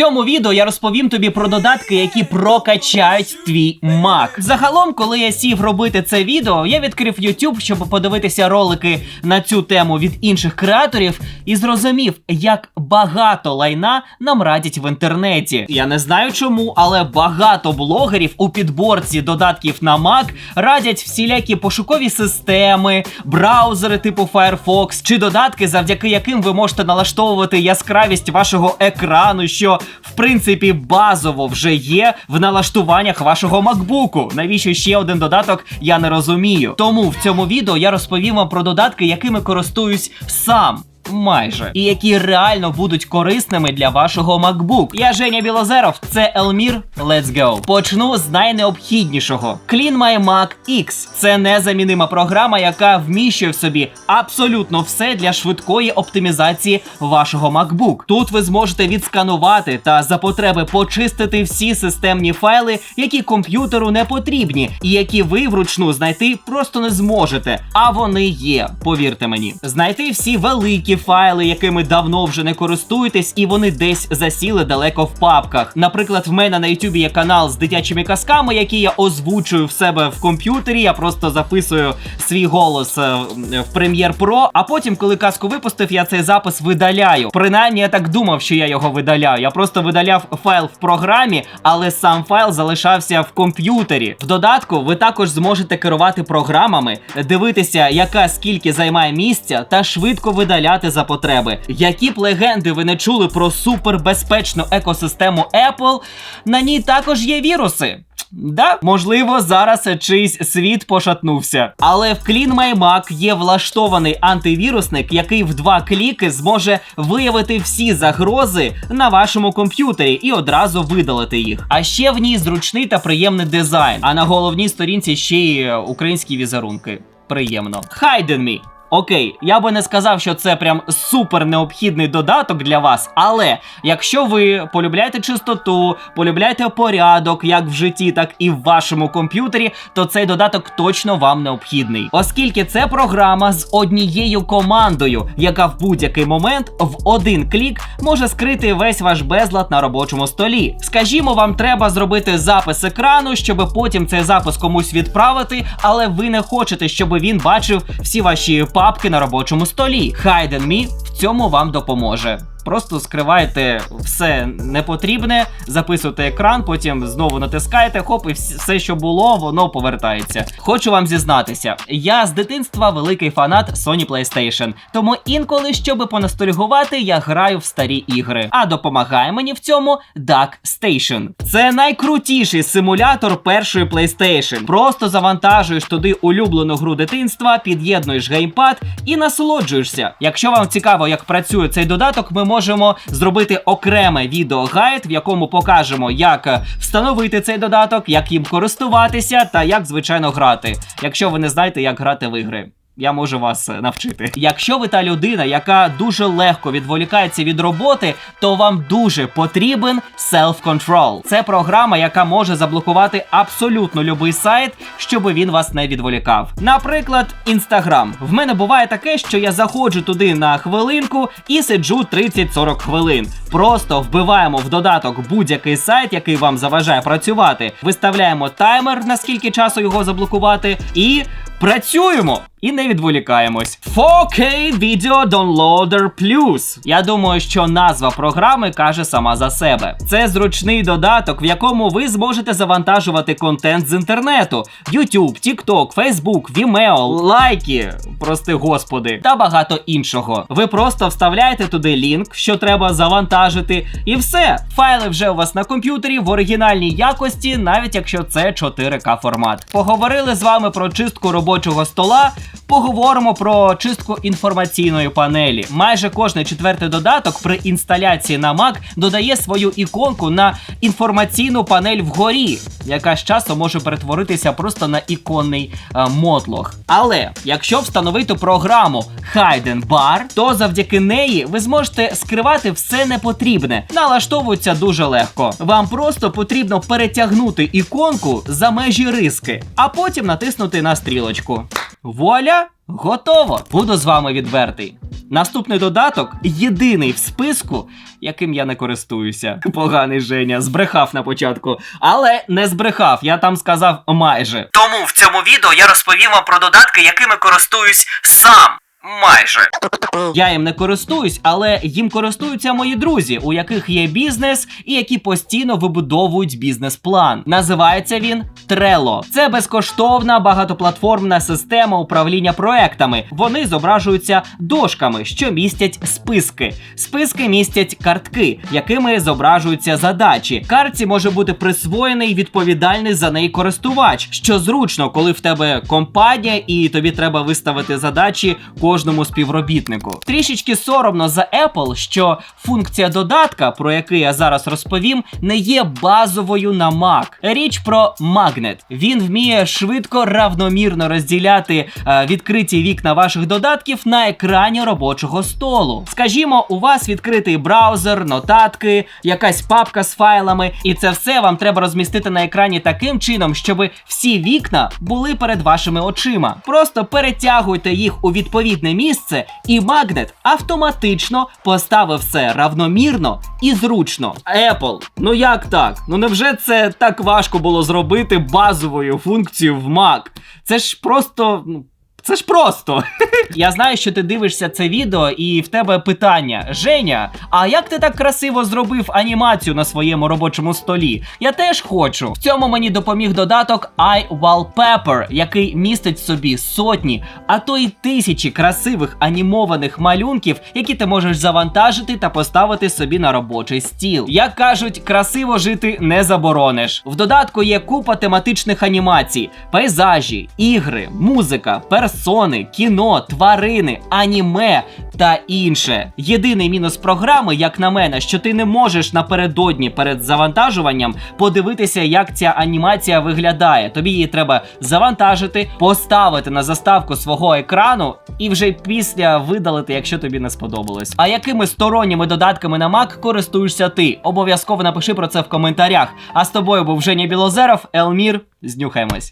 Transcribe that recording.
цьому відео я розповім тобі про додатки, які прокачають твій Mac. Загалом, коли я сів робити це відео, я відкрив YouTube, щоб подивитися ролики на цю тему від інших креаторів, і зрозумів, як багато лайна нам радять в інтернеті. Я не знаю чому, але багато блогерів у підборці додатків на Mac радять всілякі пошукові системи, браузери типу Firefox чи додатки, завдяки яким ви можете налаштовувати яскравість вашого екрану, що в принципі базово вже є в налаштуваннях вашого макбуку. Навіщо ще один додаток? Я не розумію. Тому в цьому відео я розповім вам про додатки, якими користуюсь сам. Майже і які реально будуть корисними для вашого MacBook. Я Женя Білозеров, це Елмір. Let's go. Почну з найнеобхіднішого. Clean My Mac X. Це незамінима програма, яка вміщує в собі абсолютно все для швидкої оптимізації вашого MacBook. Тут ви зможете відсканувати та за потреби почистити всі системні файли, які комп'ютеру не потрібні, і які ви вручну знайти просто не зможете. А вони є, повірте мені. Знайти всі великі файли, якими давно вже не користуєтесь, і вони десь засіли далеко в папках. Наприклад, в мене на Ютубі є канал з дитячими казками, які я озвучую в себе в комп'ютері. Я просто записую свій голос е, в Premiere Pro, А потім, коли казку випустив, я цей запис видаляю. Принаймні, я так думав, що я його видаляю. Я просто видаляв файл в програмі, але сам файл залишався в комп'ютері. В додатку ви також зможете керувати програмами, дивитися, яка скільки займає місця, та швидко видаляти за потреби. Які б легенди ви не чули про супербезпечну екосистему Apple, на ній також є віруси. Да, можливо, зараз чийсь світ пошатнувся. Але в Clean My Mac є влаштований антивірусник, який в два кліки зможе виявити всі загрози на вашому комп'ютері і одразу видалити їх. А ще в ній зручний та приємний дизайн. А на головній сторінці ще й е, українські візерунки. Приємно. Hide Me. Окей, я би не сказав, що це прям супер необхідний додаток для вас, але якщо ви полюбляєте чистоту, полюбляєте порядок як в житті, так і в вашому комп'ютері, то цей додаток точно вам необхідний, оскільки це програма з однією командою, яка в будь-який момент в один клік може скрити весь ваш безлад на робочому столі. Скажімо, вам треба зробити запис екрану, щоб потім цей запис комусь відправити, але ви не хочете, щоб він бачив всі ваші папки на робочому столі. Hide and Me в цьому вам допоможе. Просто скриваєте все непотрібне, записуєте екран, потім знову натискаєте, хоп, і все, що було, воно повертається. Хочу вам зізнатися, я з дитинства великий фанат Sony PlayStation, тому інколи, щоби поностальгувати, я граю в старі ігри. А допомагає мені в цьому Duck Station. Це найкрутіший симулятор першої PlayStation. Просто завантажуєш туди улюблену гру дитинства, під'єднуєш геймпад і насолоджуєшся. Якщо вам цікаво, як працює цей додаток, ми можемо зробити окреме відеогайд, в якому покажемо, як встановити цей додаток, як їм користуватися та як звичайно грати, якщо ви не знаєте, як грати в ігри. Я можу вас е, навчити. Якщо ви та людина, яка дуже легко відволікається від роботи, то вам дуже потрібен Self-Control. Це програма, яка може заблокувати абсолютно любий сайт, щоб він вас не відволікав. Наприклад, Instagram. В мене буває таке, що я заходжу туди на хвилинку і сиджу 30-40 хвилин. Просто вбиваємо в додаток будь-який сайт, який вам заважає працювати. Виставляємо таймер, наскільки часу його заблокувати, і працюємо і не відволікаємось. 4K Video Downloader Plus. Я думаю, що назва програми каже сама за себе. Це зручний додаток, в якому ви зможете завантажувати контент з інтернету: YouTube, TikTok, Facebook, Vimeo, лайки, прости господи, та багато іншого. Ви просто вставляєте туди лінк, що треба завантажити, і все. Файли вже у вас на комп'ютері в оригінальній якості, навіть якщо це 4К формат. Поговорили з вами про чистку робочого стола. Поговоримо про чистку інформаційної панелі. Майже кожний четвертий додаток при інсталяції на Mac додає свою іконку на інформаційну панель вгорі, яка з часом може перетворитися просто на іконний е, мотлох. Але якщо встановити програму Hide Bar, то завдяки неї ви зможете скривати все непотрібне. Налаштовується дуже легко. Вам просто потрібно перетягнути іконку за межі риски, а потім натиснути на стрілочку. Вуаля! Готово! Буду з вами відвертий. Наступний додаток єдиний в списку, яким я не користуюся. Поганий Женя, збрехав на початку, але не збрехав. Я там сказав майже. Тому в цьому відео я розповім вам про додатки, якими користуюсь сам. Майже я їм не користуюсь, але їм користуються мої друзі, у яких є бізнес і які постійно вибудовують бізнес-план. Називається він Trello. Це безкоштовна багатоплатформна система управління проектами. Вони зображуються дошками, що містять списки. Списки містять картки, якими зображуються задачі. Картці може бути присвоєний відповідальний за неї користувач, що зручно, коли в тебе компанія і тобі треба виставити задачі кожному співробітнику. Трішечки соромно за Apple, що функція додатка, про який я зараз розповім, не є базовою на Mac. Річ про магнет. Він вміє швидко равномірно розділяти е, відкриті вікна ваших додатків на екрані робочого столу. Скажімо, у вас відкритий браузер, нотатки, якась папка з файлами, і це все вам треба розмістити на екрані таким чином, щоб всі вікна були перед вашими очима. Просто перетягуйте їх у відповідне місце, і магнет автоматично поставив все равномірно і зручно. Apple, ну як так? Ну невже це так важко було зробити базовою функцією в Mac? Це ж просто. ну, Це ж просто. Я знаю, що ти дивишся це відео, і в тебе питання: Женя, а як ти так красиво зробив анімацію на своєму робочому столі? Я теж хочу. В цьому мені допоміг додаток iWallpaper, який містить в собі сотні, а то й тисячі красивих анімованих малюнків, які ти можеш завантажити та поставити собі на робочий стіл. Як кажуть, красиво жити не заборониш. В додатку є купа тематичних анімацій: пейзажі, ігри, музика, персони, кіно, тварини, аніме та інше. Єдиний мінус програми, як на мене, що ти не можеш напередодні перед завантажуванням подивитися, як ця анімація виглядає. Тобі її треба завантажити, поставити на заставку свого екрану і вже після видалити, якщо тобі не сподобалось. А якими сторонніми додатками на Mac користуєшся ти? Обов'язково напиши про це в коментарях. А з тобою був Женя Білозеров, Елмір. Знюхаємось.